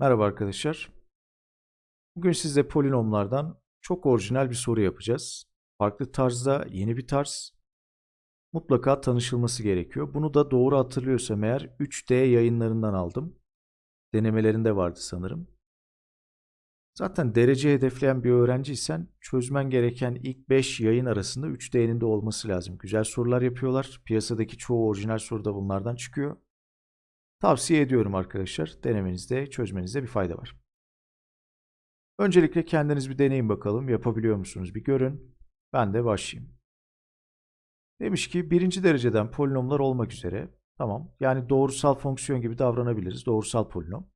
Merhaba arkadaşlar. Bugün size polinomlardan çok orijinal bir soru yapacağız. Farklı tarzda, yeni bir tarz. Mutlaka tanışılması gerekiyor. Bunu da doğru hatırlıyorsam eğer 3D yayınlarından aldım. Denemelerinde vardı sanırım. Zaten derece hedefleyen bir öğrenciysen çözmen gereken ilk 5 yayın arasında 3D'nin de olması lazım. Güzel sorular yapıyorlar. Piyasadaki çoğu orijinal soru da bunlardan çıkıyor. Tavsiye ediyorum arkadaşlar. Denemenizde, çözmenizde bir fayda var. Öncelikle kendiniz bir deneyin bakalım. Yapabiliyor musunuz? Bir görün. Ben de başlayayım. Demiş ki birinci dereceden polinomlar olmak üzere. Tamam. Yani doğrusal fonksiyon gibi davranabiliriz. Doğrusal polinom.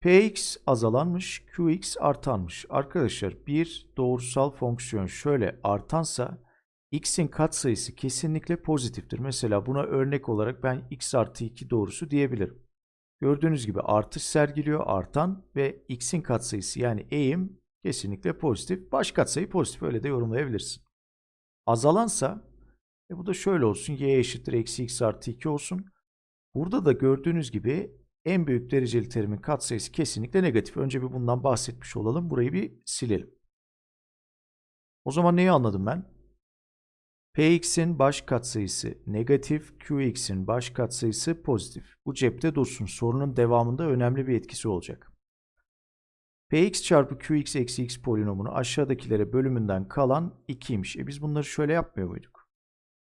Px azalanmış, Qx artanmış. Arkadaşlar bir doğrusal fonksiyon şöyle artansa x'in katsayısı kesinlikle pozitiftir. Mesela buna örnek olarak ben x artı 2 doğrusu diyebilirim. Gördüğünüz gibi artış sergiliyor artan ve x'in katsayısı yani eğim kesinlikle pozitif. Baş katsayı pozitif öyle de yorumlayabilirsin. Azalansa e bu da şöyle olsun y eşittir eksi x artı 2 olsun. Burada da gördüğünüz gibi en büyük dereceli terimin katsayısı kesinlikle negatif. Önce bir bundan bahsetmiş olalım. Burayı bir silelim. O zaman neyi anladım ben? Px'in baş katsayısı negatif, Qx'in baş katsayısı pozitif. Bu cepte dursun. Sorunun devamında önemli bir etkisi olacak. Px çarpı Qx eksi x polinomunu aşağıdakilere bölümünden kalan 2'ymiş. E biz bunları şöyle yapmıyor muyduk?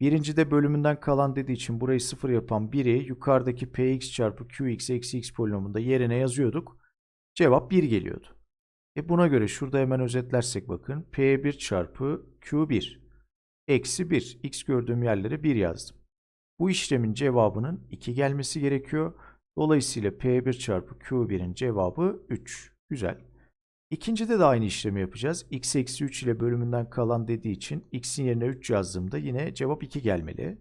Birincide bölümünden kalan dediği için burayı sıfır yapan 1'i yukarıdaki Px çarpı Qx eksi x polinomunda yerine yazıyorduk. Cevap 1 geliyordu. E buna göre şurada hemen özetlersek bakın. P1 çarpı Q1 eksi 1. X gördüğüm yerlere 1 yazdım. Bu işlemin cevabının 2 gelmesi gerekiyor. Dolayısıyla P1 çarpı Q1'in cevabı 3. Güzel. İkincide de aynı işlemi yapacağız. X eksi 3 ile bölümünden kalan dediği için X'in yerine 3 yazdığımda yine cevap 2 gelmeli.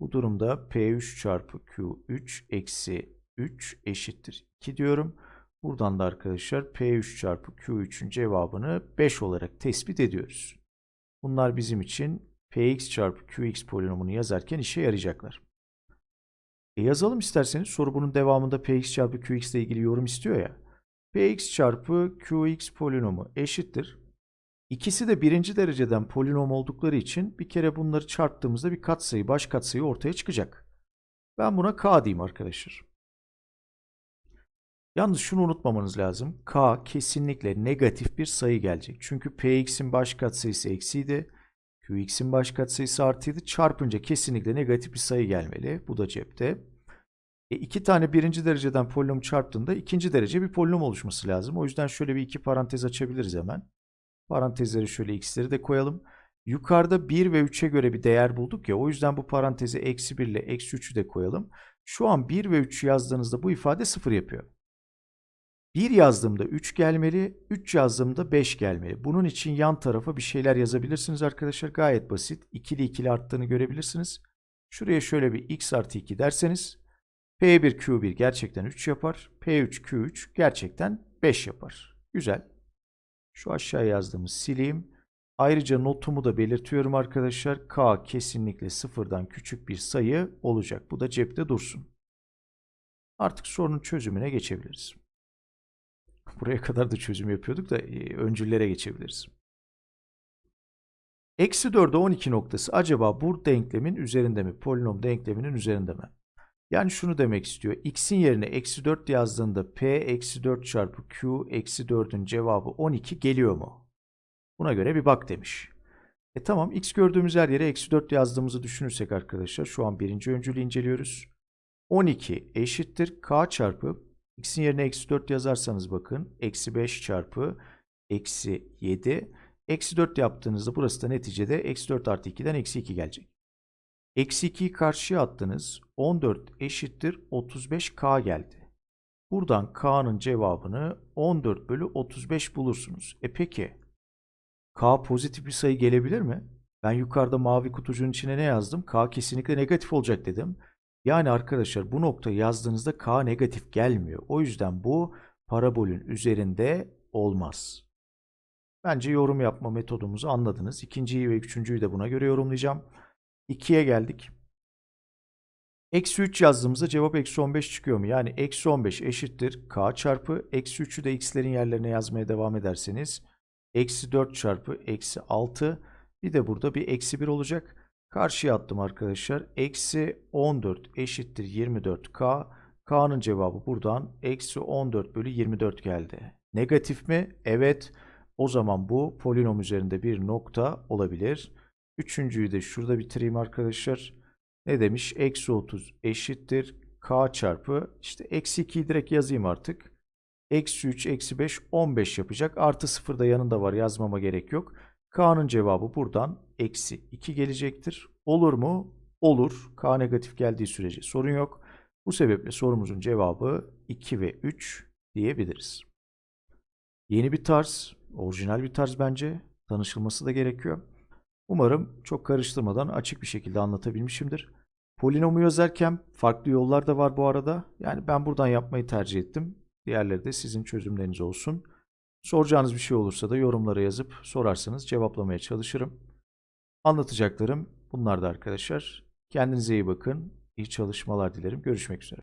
Bu durumda P3 çarpı Q3 eksi 3 eşittir 2 diyorum. Buradan da arkadaşlar P3 çarpı Q3'ün cevabını 5 olarak tespit ediyoruz. Bunlar bizim için px çarpı qx polinomunu yazarken işe yarayacaklar. E yazalım isterseniz. Soru bunun devamında px çarpı qx ile ilgili yorum istiyor ya. px çarpı qx polinomu eşittir. İkisi de birinci dereceden polinom oldukları için bir kere bunları çarptığımızda bir katsayı, baş katsayı ortaya çıkacak. Ben buna k diyeyim arkadaşlar. Yalnız şunu unutmamanız lazım. k kesinlikle negatif bir sayı gelecek. Çünkü px'in baş katsayısı eksiydi. Qx'in baş katsayısı artıydı. Çarpınca kesinlikle negatif bir sayı gelmeli. Bu da cepte. E iki tane birinci dereceden polinom çarptığında ikinci derece bir polinom oluşması lazım. O yüzden şöyle bir iki parantez açabiliriz hemen. Parantezleri şöyle x'leri de koyalım. Yukarıda 1 ve 3'e göre bir değer bulduk ya. O yüzden bu paranteze eksi 1 ile eksi 3'ü de koyalım. Şu an 1 ve 3 yazdığınızda bu ifade 0 yapıyor. 1 yazdığımda 3 gelmeli, 3 yazdığımda 5 gelmeli. Bunun için yan tarafa bir şeyler yazabilirsiniz arkadaşlar. Gayet basit. İkili ikili arttığını görebilirsiniz. Şuraya şöyle bir x artı 2 derseniz P1 Q1 gerçekten 3 yapar. P3 Q3 gerçekten 5 yapar. Güzel. Şu aşağı yazdığımı sileyim. Ayrıca notumu da belirtiyorum arkadaşlar. K kesinlikle sıfırdan küçük bir sayı olacak. Bu da cepte dursun. Artık sorunun çözümüne geçebiliriz. Buraya kadar da çözüm yapıyorduk da öncüllere geçebiliriz. Eksi 4'e 12 noktası acaba bu denklemin üzerinde mi? Polinom denkleminin üzerinde mi? Yani şunu demek istiyor. X'in yerine eksi 4 yazdığında P eksi 4 çarpı Q eksi 4'ün cevabı 12 geliyor mu? Buna göre bir bak demiş. E tamam X gördüğümüz her yere eksi 4 yazdığımızı düşünürsek arkadaşlar şu an birinci öncülü inceliyoruz. 12 eşittir K çarpı x'in yerine eksi 4 yazarsanız bakın. Eksi 5 çarpı eksi 7. Eksi 4 yaptığınızda burası da neticede eksi 4 artı 2'den eksi 2 gelecek. Eksi 2'yi karşıya attınız. 14 eşittir 35k geldi. Buradan k'nın cevabını 14 bölü 35 bulursunuz. E peki k pozitif bir sayı gelebilir mi? Ben yukarıda mavi kutucuğun içine ne yazdım? k kesinlikle negatif olacak dedim. Yani arkadaşlar bu noktayı yazdığınızda k negatif gelmiyor. O yüzden bu parabolün üzerinde olmaz. Bence yorum yapma metodumuzu anladınız. İkinciyi ve üçüncüyü de buna göre yorumlayacağım. 2'ye geldik. Eksi 3 yazdığımızda cevap eksi 15 çıkıyor mu? Yani eksi 15 eşittir k çarpı eksi 3'ü de x'lerin yerlerine yazmaya devam ederseniz eksi 4 çarpı eksi 6 bir de burada bir eksi 1 olacak. Karşıya attım arkadaşlar. Eksi 14 eşittir 24k. K'nın cevabı buradan eksi 14 bölü 24 geldi. Negatif mi? Evet. O zaman bu polinom üzerinde bir nokta olabilir. Üçüncüyü de şurada bitireyim arkadaşlar. Ne demiş? Eksi 30 eşittir k çarpı işte eksi 2'yi direkt yazayım artık. Eksi 3, eksi 5, 15 yapacak. Artı 0 da yanında var yazmama gerek yok. K'nın cevabı buradan eksi 2 gelecektir. Olur mu? Olur. K negatif geldiği sürece sorun yok. Bu sebeple sorumuzun cevabı 2 ve 3 diyebiliriz. Yeni bir tarz, orijinal bir tarz bence. Tanışılması da gerekiyor. Umarım çok karıştırmadan açık bir şekilde anlatabilmişimdir. Polinomu yazarken farklı yollar da var bu arada. Yani ben buradan yapmayı tercih ettim. Diğerleri de sizin çözümleriniz olsun. Soracağınız bir şey olursa da yorumlara yazıp sorarsanız cevaplamaya çalışırım. Anlatacaklarım bunlar da arkadaşlar. Kendinize iyi bakın. İyi çalışmalar dilerim. Görüşmek üzere.